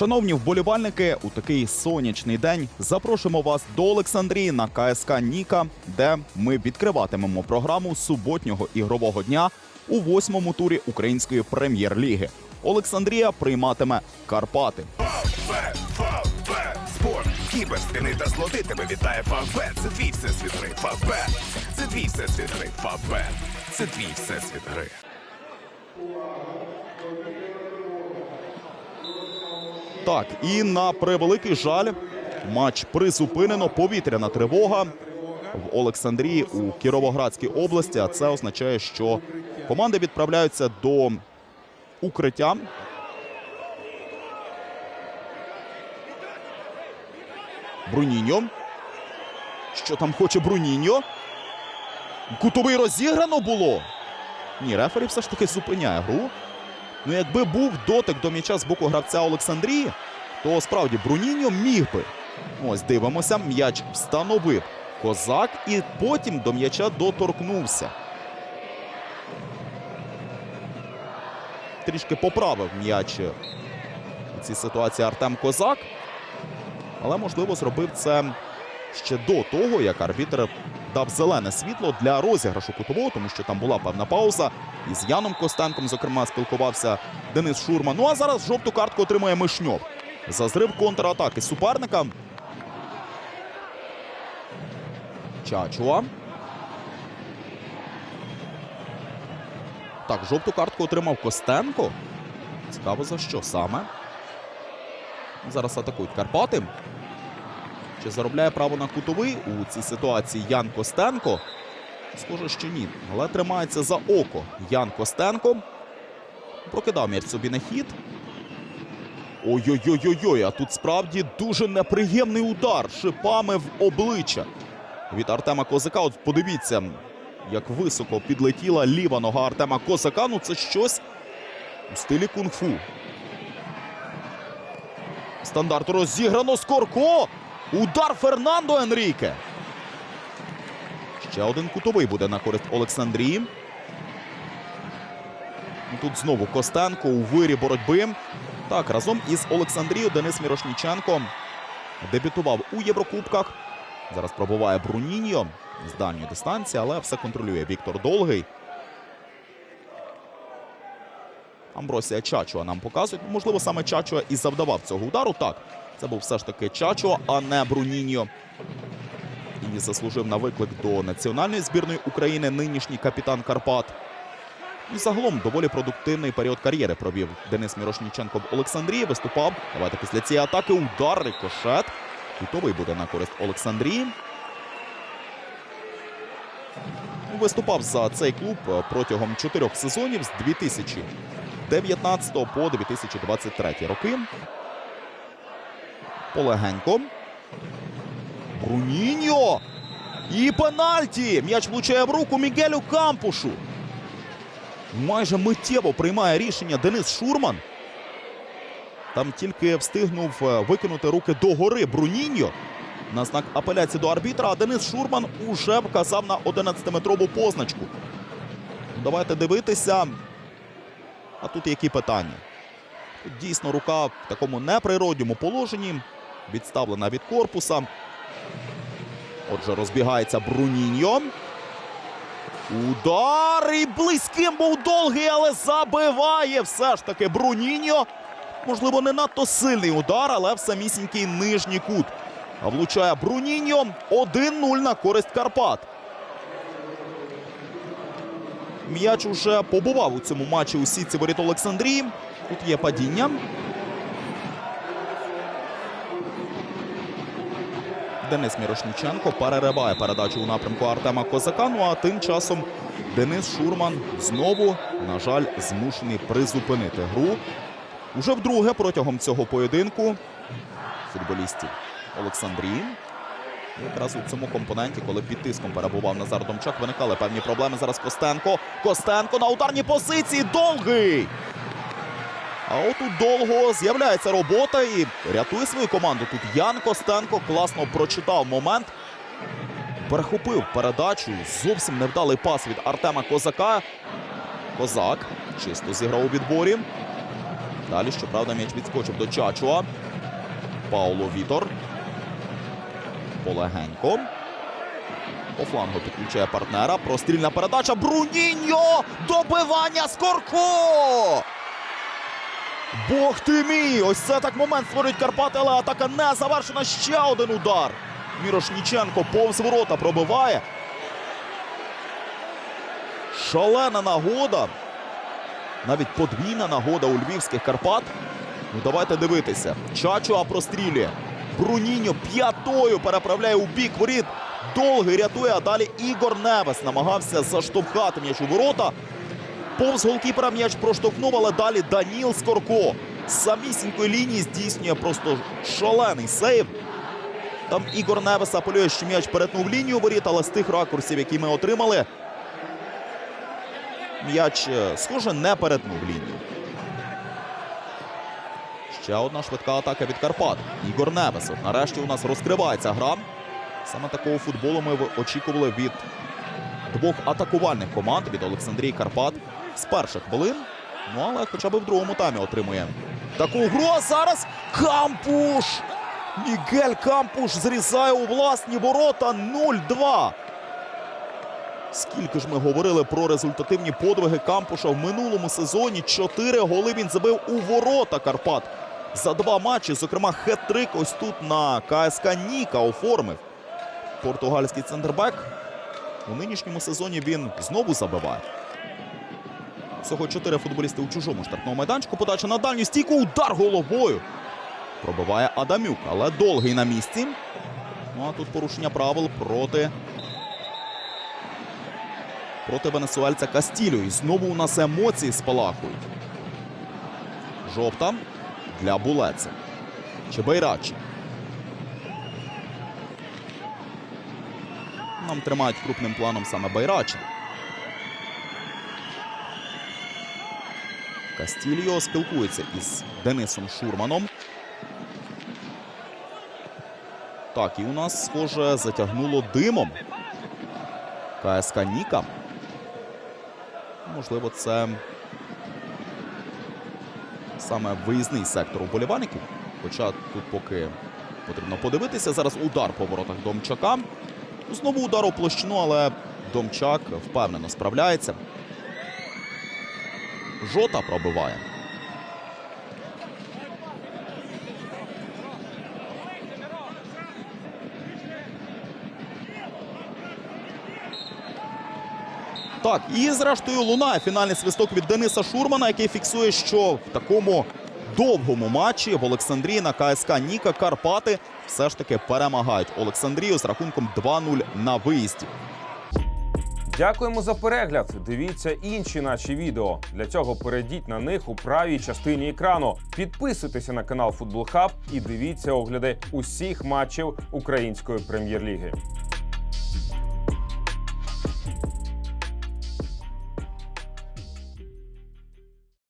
Шановні вболівальники, у такий сонячний день запрошуємо вас до Олександрії на КСК Ніка, де ми відкриватимемо програму суботнього ігрового дня у восьмому турі української прем'єр-ліги. Олександрія прийматиме Карпати. Спорт, кіберспіни та слоти тебе вітає Фавбет. Це твій всесвіт гри. Фавбет, це твій всесвіт гри. Фавбет, це твій всесвіт гри. Так, і на превеликий жаль, матч призупинено. Повітряна тривога в Олександрії у Кіровоградській області. А це означає, що команди відправляються до укриття. Бруніньо. Що там хоче Бруніньо? Кутовий розіграно було. Ні, рефері все ж таки зупиняє гру. Ну, якби був дотик до м'яча з боку гравця Олександрії, то справді Бруніньо міг би. Ось дивимося, м'яч встановив козак і потім до м'яча доторкнувся. Трішки поправив м'яч у цій ситуації Артем Козак. Але, можливо, зробив це ще до того, як арбітр дав зелене світло для розіграшу кутового, тому що там була певна пауза. І з Яном Костенком, зокрема, спілкувався Денис Шурман. Ну а зараз жовту картку отримує Мишньов. За зрив контратаки суперника. Чачуа. Так, жовту картку отримав Костенко. Цікаво за що саме. Зараз атакують Карпати. Чи заробляє право на кутовий у цій ситуації Ян Костенко? Схоже, що ні. Але тримається за око Ян Костенко. Прокидав м'яч собі на хід. Ой-ой-ой-ой, а тут справді дуже неприємний удар шипами в обличчя від Артема Козака. От подивіться, як високо підлетіла ліва нога Артема Козака. Ну це щось у стилі кунг-фу. Стандарт розіграно Скорко. Удар Фернандо Енріке. Ще один кутовий буде на користь Олександрії. Тут знову Костенко у вирі боротьби. Так, разом із Олександрією Денис Мірошніченко дебютував у Єврокубках. Зараз пробуває Бруніньо з дальньої дистанції, але все контролює Віктор Долгий. Амбросія Чачуа нам показують. Можливо, саме Чачуа і завдавав цього удару. Так, це був все ж таки Чачуа, а не Бруніньо. І заслужив на виклик до національної збірної України нинішній капітан Карпат. І загалом доволі продуктивний період кар'єри провів Денис Мірошніченко в Олександрії. Виступав. Давайте після цієї атаки удар рикошет. Кутовий буде на користь Олександрії. Виступав за цей клуб е, протягом чотирьох сезонів з 2019 по 2023 роки. Полегенько. Бруніньо. І пенальті. М'яч влучає в руку Мігелю Кампушу. Майже миттєво приймає рішення Денис Шурман. Там тільки встигнув е, викинути руки догори Бруніньо на знак апеляції до арбітра, а Денис Шурман уже вказав на 11-метрову позначку. Давайте дивитися. А тут які питання? Тут дійсно рука в такому неприродньому положенні, відставлена від корпуса. Отже, розбігається Бруніньо. Удар і близьким був довгий, але забиває все ж таки Бруніньо. Можливо, не надто сильний удар, але в самісінький нижній кут. А влучає Бруніньо 1-0 на користь Карпат. М'яч уже побував у цьому матчі у сітці воріт Олександрії. Тут є падіння. Денис Мірошніченко перериває передачу у напрямку Артема Козака. Ну а тим часом Денис Шурман знову, на жаль, змушений призупинити гру. Уже вдруге протягом цього поєдинку футболістів Олександрії. Якраз у цьому компоненті, коли під тиском перебував Назар Домчак, виникали певні проблеми. Зараз Костенко. Костенко на ударній позиції. Довгий. А от у довго з'являється робота і рятує свою команду. Тут Ян Костенко класно прочитав момент. Перехопив передачу. Зовсім невдалий пас від Артема Козака. Козак чисто зіграв у відборі. Далі, щоправда, м'яч відскочив до Чачуа. Пауло Вітор. Полегенько. По флангу підключає партнера. Прострільна передача. Бруніньо! Добивання Скорко! Бог ти мій! Ось це так момент створюють Карпати, але атака не завершена. Ще один удар. Мірошніченко повз ворота пробиває. Шалена нагода. Навіть подвійна нагода у львівських Карпат. Ну давайте дивитися. Чачуа прострілює. Бруніньо п'ятою переправляє у бік воріт. Довгий рятує, а далі Ігор Невес намагався заштовхати м'яч у ворота. Повз голкіпера м'яч проштовхнув, але далі Даніл Скорко з самісінької лінії здійснює просто шалений сейв. Там Ігор Невес апелює, що м'яч перетнув лінію воріт, але з тих ракурсів, які ми отримали, м'яч, е, схоже, не перетнув лінію. Ще одна швидка атака від Карпат. Ігор Невес. Нарешті у нас розкривається гра. Саме такого футболу ми очікували від двох атакувальних команд від Олександрії Карпат з перших хвилин. Ну, але хоча б в другому таймі отримує таку гру. А зараз Кампуш! Мігель Кампуш зрізає у власні ворота 0-2. Скільки ж ми говорили про результативні подвиги Кампуша в минулому сезоні. Чотири голи він забив у ворота Карпат за два матчі. Зокрема, хет-трик ось тут на КСК Ніка оформив. Португальський центрбек. У нинішньому сезоні він знову забиває. Всього чотири футболісти у чужому штрафному майданчику. Подача на дальню стійку. Удар головою. Пробиває Адамюк, але довгий на місці. Ну а тут порушення правил проти. Проти венесуельця Кастілю. І знову у нас емоції спалахують. Жовта для Булеца. Чебайрачі. Нам тримають крупним планом саме Байрачі. Кастільо спілкується із Денисом Шурманом. Так, і у нас, схоже, затягнуло димом. КСК Ніка. Можливо, це саме виїзний сектор уболівальників. Хоча тут поки потрібно подивитися. Зараз удар по воротах Домчака. Знову удар у площину, але Домчак впевнено справляється. Жота пробиває. Так, і зрештою лунає фінальний свисток від Дениса Шурмана, який фіксує, що в такому довгому матчі в Олександрії на КСК Ніка Карпати все ж таки перемагають Олександрію з рахунком 2-0 на виїзді. Дякуємо за перегляд. Дивіться інші наші відео. Для цього перейдіть на них у правій частині екрану. Підписуйтеся на канал Футбол Хаб і дивіться огляди усіх матчів української прем'єр-ліги.